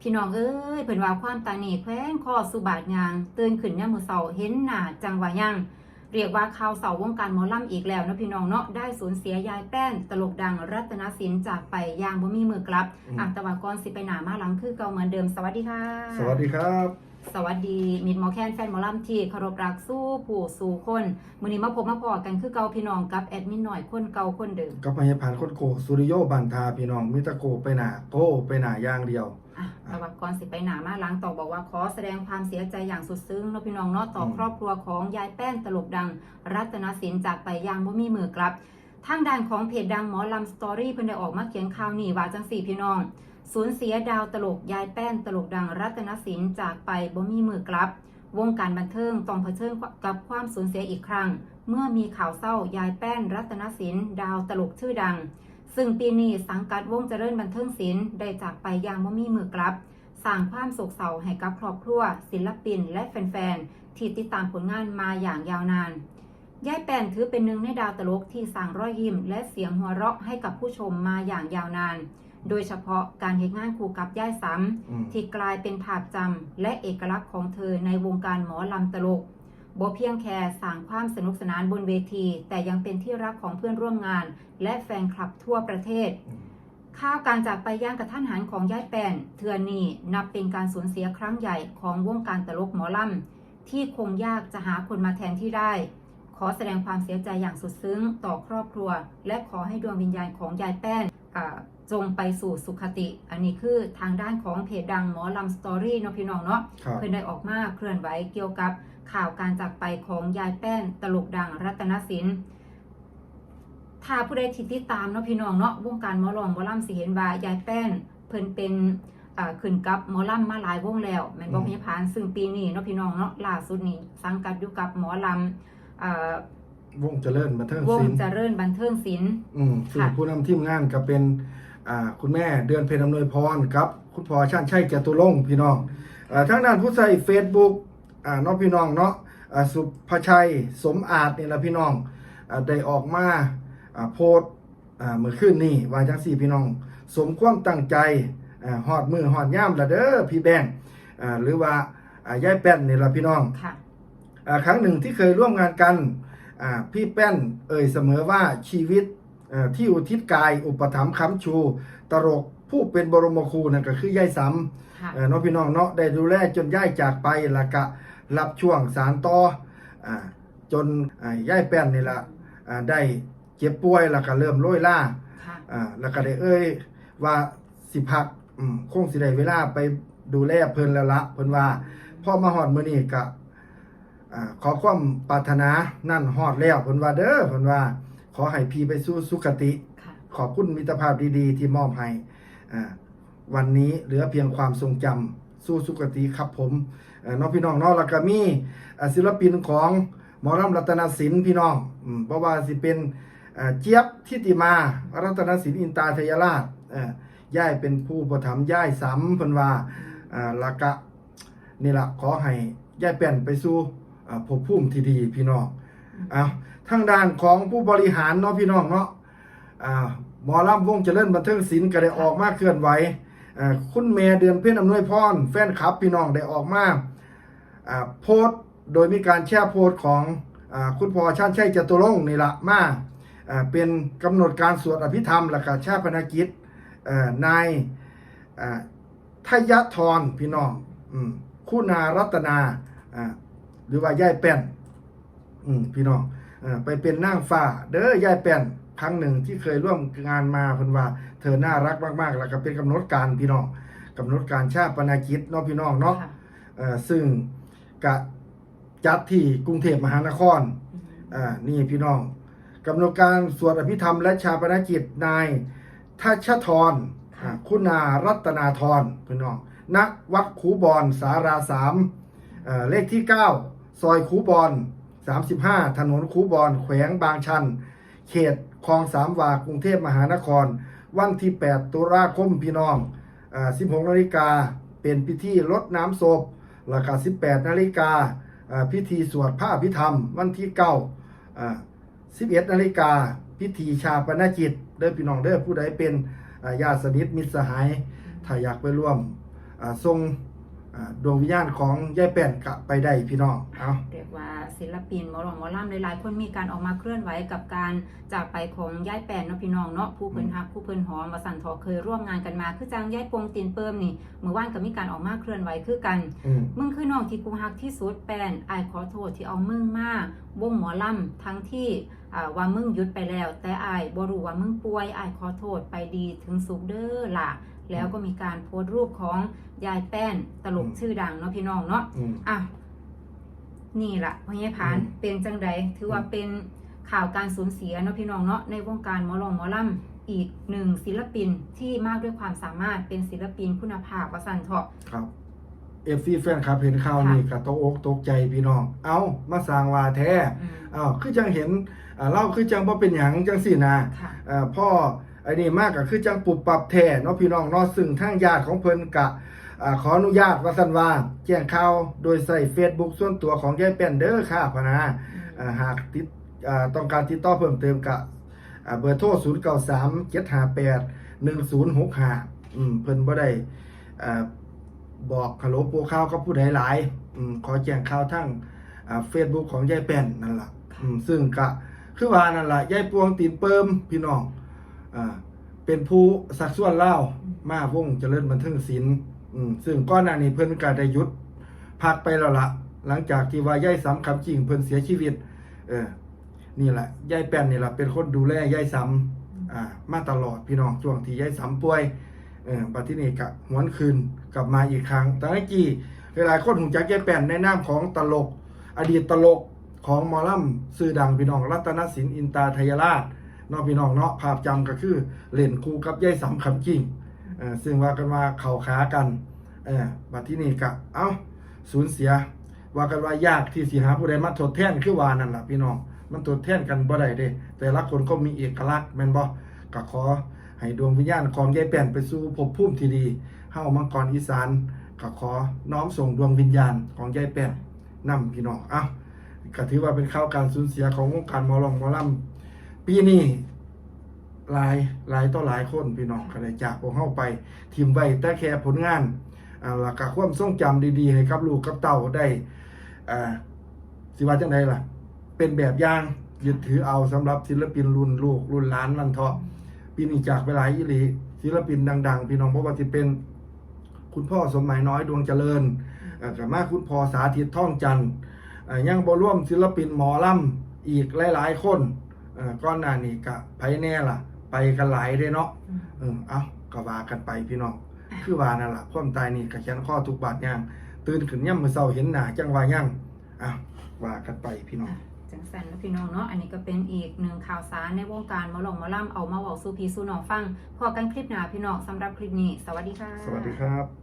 พี่น้องเอ้ยเพิ่นว่าความตานีแขวนคอสุบาทยางตื่นขึ้นยามมื้อเช้าเห็นหน้าจังว่ายังเรียกว่าข่าวเสาวงการหมอลำอีกแล้วเนาะพี่น้องเนาะได้สูญเสียยายแป้นตลกดังรัตนศิลป์จากไปอย่างบ่มีมือกลับอืมอะแต่ว่าก่อนสิไปหน้ามาหลังคือเก่าเหมือนเดิมสวัสดีค่ะ สวัสดีครับ สวัสดีมิดหมอแคนแฟนหมอลำที่เคารพรักสู้ผู้สู่คนมื้อนี้มาพบมาพอกันคือเก่าพี่น้องกับแอดมินหน่อยคนเก่าคนเดิมกับพยาผ่านโคตรโกสุริโยบันทาพี่น้องมิตรโกไปหนาโกไปหนาอย่างเดียวอะแต่ว่าก่อนสิไปหนามาล้างต่อบอกว่าขอแสดงความเสียใจอย่างสุดซึ้งเนาะพี่น้องเนาะต่ออมครอบครัวของยายแป้นตลกดัง รัตนศิลป์จากไปอย่างบ่มีมือกลับทางด้านของเพจดังหมอลำสตอรี่เพิ่นได้ออกมาเขียนข่าวนี้ว่าจังสี่พี่น้อง สูญเสียดาวตลกยายแป้นตลกดังรัตนศิลป์จากไปบ่มีมือกลับ วงการบันเทิงต้องเผชิญกับความสูญเสียอีกครั้ง เมื่อมีข่าวเศร้ายายแป้นรัตนศิลป์ดาวตลกชื่อดัง ซึ่งปีนี้สังกัดวงเจริญบันเทิงศิลป์ได้จากไปอย่างบ่มีมือกลับสร้างความโศกเศร้าให้กับครอบครัว ศิลปิน และแฟนๆที่ติดตามผลงานมาอย่างยาวนานยายแป้นถือเป็นหนึ่งในดาวตลกที่สร้างรอยยิ้มและเสียงหัวเราะให้กับผู้ชมมาอย่างยาวนาน โดยเฉพาะการเห็นงานคู่กับยายซ้อืมำที่กลายเป็นภาพจำและเอกลักษณ์ของเธอในวงการหมอลำตลกบ่เพียงแค่สร้างความสนุกสนานบนเวที แต่ยังเป็นที่รักของเพื่อนร่วมงาน และแฟนคลับทั่วประเทศอืมข่าวการจากไปย่างกระทันหันของยายแป้นเทือนนี้นับเป็นการสูญเสียครั้งใหญ่ของวงการตลกหมอลำที่คงยากจะหาคนมาแทนที่ได้ ขอแสดงความเสียใจอย่างสุดซึ้งต่อครอบครัว และขอให้ดวงวิญญาณของยายแป้นอ่า จงไปสู่สุขติ อันนี้คือทางด้านของเพจดังหมอลำสตอรี่เนาะพี่น้องเนาะครับเพื่อนได้ออกมาเคลื่อนไหวเกี่ยวกับข่าวการจากไปของยายแป้นตลกดังรัตนศิลป์ถ้าผู้ใดที่ติดตามเนาะพี่น้องเนาะวงการหมอลำหมอลำสิเห็นว่ายายแป้นเพิ่นเป็นอ่าขึ้นกับหมอลำมาหลายวงแล้วแม่นบ่อืมพยาพานซึ่งปีนี้เนาะพี่น้องเนาะล่าสุดนี้สังกัดอยู่กับหมอลำอ่า วงเจริญบันเทิงวงศิลป์เจริญบันเทิงศิลป์อืมซึ่งค่ะผู้นำทีมงานก็เป็นอ่าคุณแม่เดือนเพ็ญอำนวยพรครับ คุณพ่อชาติชัยแกตุลงค์พี่น้องอ่าทางด้านผู้ใช้ Facebook อ่าเน้องพี่น้องเนาะอ่าสุภชัยสมอาจนี่ละพี่น้องอ่าได้ออกมาอ่าโพสต์อ่าเมื่อคืนนี้ว่าจังสี่พี่น้อง สมความตั้งใจอ่าฮอดมือฮอดย่ามละเด้อพี่แบงค์อ่าหรือว่าอ่ายายแป้นนี่ละพี่น้องค่ะอ่าครั้งหนึ่งที่เคยร่วมงานกันอ่า พี่แป้นเอ่ยเสมอว่าชีวิตเอ่อที่อุทิศกายอุปถัมภ์ค้ำชูตลกผู้เป็นบรมครูนั่นก็คือยายซ้ค่ะำเอ่อเน้องพี่น้องเนาะได้ดูแลจนย่ายจากไปและกะรับช่วงสารต่ออ่าจนอ่ายายแป้นนี่ละอ่าได้เจ็บป่วยแล้วก็เริ่มโรยล่าค่ะอ่าแล้วก็ได้เอ่ยว่าสิพักอืมคงสิได้เวลาไปดูแลเพิ่นแล้วละเพิ่นว่าพอมาฮอดมื้อนี้ก็อ่า ขอความปรารถนานั่นฮอดแล้วเพิ่นว่าเด้อเพิ่นว่า ขอให้พี่ไปสู่สุคติค่ะขอบคุณมิตรภาพดีๆ ที่มอบให้อ่าวันนี้เหลือเพียงความทรงจำสู้สุคติครับผมเอ่อน้องพี่น้องเนาะแล้วก็มีอ่าศิลปินของหมอรำรัตนศิลป์พี่น้องอืมเพราะว่าสิเป็นอ่าเจี๊ยบทิติมา รัตนศิลป์อินตาทยราชเอ่อย่ายเป็นผู้ประถมภ์ย่ายสำเพิ่นว่าอ่าแล้วก็นี่ละขอให้ย่ายแป้นไปสู่อ่า ภพภูมิที่ดีพี่น้องเอาทางด้านของผู้บริหารเนาะพี่น้องเนาะอ่าหมอลำวงเจริญบันเทิงศิลป์ก็ได้ออกมาเคลื่อนไหวอ่าคุณเมย์เดือนเพ็ญอนอำนวยพรแฟนคลับพี่น้องได้ออกมาอ่าโพสต์โดยมีการแชร์โพสต์ของอาคุณพ่อชาติชัยจตุรงค์นี่ละมาอ่าเป็นกำหนดการสวดอภิธรรมและก็ชาปนกิจเอ่อนายอ่าทยธรพี่น้องอืมคุณารัตนาอ่า หรือว่าย่ายแป้นอืมพี่น้องเออไปเป็นนางฟ้า เด้อยายแป้นครั้งหนึ่งที่เคยร่วมงานมาเพิ่นว่า เธอน่ารักมากๆ แล้วก็เป็นกำหนดการพี่น้องกำหนดการชาปนกิจเนาะพี่น้องเนาะค่ะเออซึ่งกะจัดที่กรุงเทพมหานครอืมอ่านี่พี่น้องกำหนดการสวดอภิธรรมและชาปนกิจนายทัชธรอ่าคุณารัตนาธรพี่น้องณวัดขูบอนสาราสามเอ่อเลขที่ 9 ซอยขูบอน35 ถนนคูบอนแขวงบางชัน เขตคลองสามวากรุงเทพมหานคร วันที่ 8 ตุลาคมพี่น้องอ่า16นาฬิกาเป็นพิธีรดน้ำศพแล้วก็18นาฬิกาอ่าพิธีสวดพระอภิธรรม วันที่9อ่า11นาฬิกาพิธีชาปนกิจเด้อพี่น้องเด้อผู้ใดเป็นอ่าญาติสนิทมิตรสหาย ถ้าอยากไปร่วมอ่าทรง ดวงวิญญาณของยายแป้นกลับไปได้พี่น้องเอาเรียกว่าศิลปินหมอหลองหมอล่ำหลายๆคนมีการออกมาเคลื่อนไหวกับการจากไปของย่ายแปนเนาะพี่น้องเนาะผู้เพิ่นฮักผู้เพิ่นหอมมาสั่นทอเคยร่วมงานกันมา คือจังย่ายปงตีนเปิมนี่เมื่อวานก็มีการออกมาเคลื่อนไหวคือกันอืมมึงคือน้องที่กูฮักที่สุดแปนอายขอโทษที่เอามึงมาวงหมอลำทั้งที่อ่าว่ามึงหยุดไปแล้ว แต่อายบ่รู้ว่ามึงป่วยอายขอโทษไปดีถึงสุขเด้อล่ะ แล้วก็มีการโพสต์รูปของยายแป้นตลกชื่อดังเนาะพี่น้องเนาะอืม อะนี่ละพ่อใหญ่พานอืม เป็นจังใดถือว่าเป็นข่าวการสูญเสียเนาะพี่น้องเนาะในวงการหมอลองหมอลำอีกหนึ่งศิลปินที่มากด้วยความสามารถเป็นศิลปินคุณภาพวสันเถาะ ครับเอฟซีแฟนครับเห็นข่าวนี้ก็ตกอกตกใจพี่น้อง เอามาสร้างว่าแท้อืมอ้าวคือจังเห็นอ่าเล่าคือจังบ่เป็นหยังจังสี่นะค่ะ อ่าพ่อไอ้นี่มากก็คือจังปุบปรับแท้เนาะพี่น้องเนาะซึ่งทางญาติของเพิ่นกะอ่าขออนุญาตว่าซั่นว่าแจ้งข่าวโดยใส่ Facebook ส่วนตัวของยายแป้นเด้อค่ะพะนะอ่าหากติดอ่าต้องการติดต่อเพิ่มเติมกะอ่าเบอร์โทร093 758 1065อืมเพิ่นบ่ได้อ่าบอกฮัลโหลโปรข่าวกับผู้ใดหลายอืมขอแจ้งข่าวทางอ่า Facebook ของยายแป้นนั่นล่ะอืมซึ่งกะคือว่านั่นล่ะยายปวงตีนเปิมพี่น้อง อ่าเป็นผู้สักส่วนเล่ามาวงเจริญบันเทิงศิลป์ซึ่งก้อนหน้านี้เพิ่นก็ได้ยุดพักไปแล้วละหลังจากที่ว่าย่ายสำคำจริงเพิ่นเสียชีวิต เออ นี่แหละย่ายแป้นนี่แหละเป็นคนดูแลย่ายสำอ่า มาตลอดพี่น้องช่วงที่ย่ายสำป่วยเออบัที่นี่กะหวนคืนกลับมาอีกครั้งแต่เมื่อกี้หลายคนหูจักย่ายแป้นในนามของตลก อดีตตลกของมอลำซื่อดังพี่น้องรัตนศิลป์อินตาทยราช นาะพี่น้องเนาะภาพจำก็คือเล่นคู่กับยายสำคำจริงซึ่งว่ากันว่าเข่าขากันบัดที่นี่กะเอ้าสูญเสีย ว่ากันว่ายากที่สิหาผู้ใดมาทดแทนคือวานั่นล่ะพี่น้อง มันทดแทนกันบ่ได้เด้ แต่ละคนก็มีเอกลักษณ์แม่นบ่ก็ขอให้ดวงวิญญาณของยายแป้นไปสู่ภพภูมิที่ดีเฮามังกรอีสานก็ขอน้อมส่งดวงวิญญาณของยายแป้นนำพี่น้องเอ้าก็ถือว่าเป็นข่าวการสูญเสียของวงการหมอลองหมอลำ ปีนี้หลายหลายต่อหลายคนพี่น้องก็ได้จากพวกเข้าไปทีมไว้แต่แค่ผลงานอ่าแล้วก็ความทรงจำดีๆ ให้กับลูกกับเต่าได้สิว่าจังไดล่ะ เป็นแบบอย่างยึดถือเอาสำหรับศิลปินรุ่นลูกรุ่นหลานลันเทาะปีนี้จากไปหลายอีหลีศิลปินดัง ๆ พี่น้องเพราะว่าที่เป็นคุณพ่อสมหมายน้อยดวงเจริญกับมาคุณพ่อสาธิตท่องจันทร์ยังบร่วมศิลปินหมอลำอีกหลาย ๆ คน ก้อนหน้านี้กะไผแน่ล่ะ ไปกันหลายเด้เนาะเออเอาก็ว่ากันไปพี่น้องคือว่านั่นล่ะความตายนี่ก็แขนข้อทุกบาดย่าง ตื่นขึ้นย่ำมื้อเช้าเห็นหน้าจังว่าย่างอะว่ากันไปพี่น้องจังสันแล้วพี่น้องเนาะอันนี้ก็เป็นอีกหนึ่งข่าวสารในวงการหมอลองหมอลำเอามาเว้าสู่พี่สู่น้องฟังพอกันคลิปหน้าพี่น้องสำหรับคลิปนี้ สวัสดีค่ะ สวัสดีครับ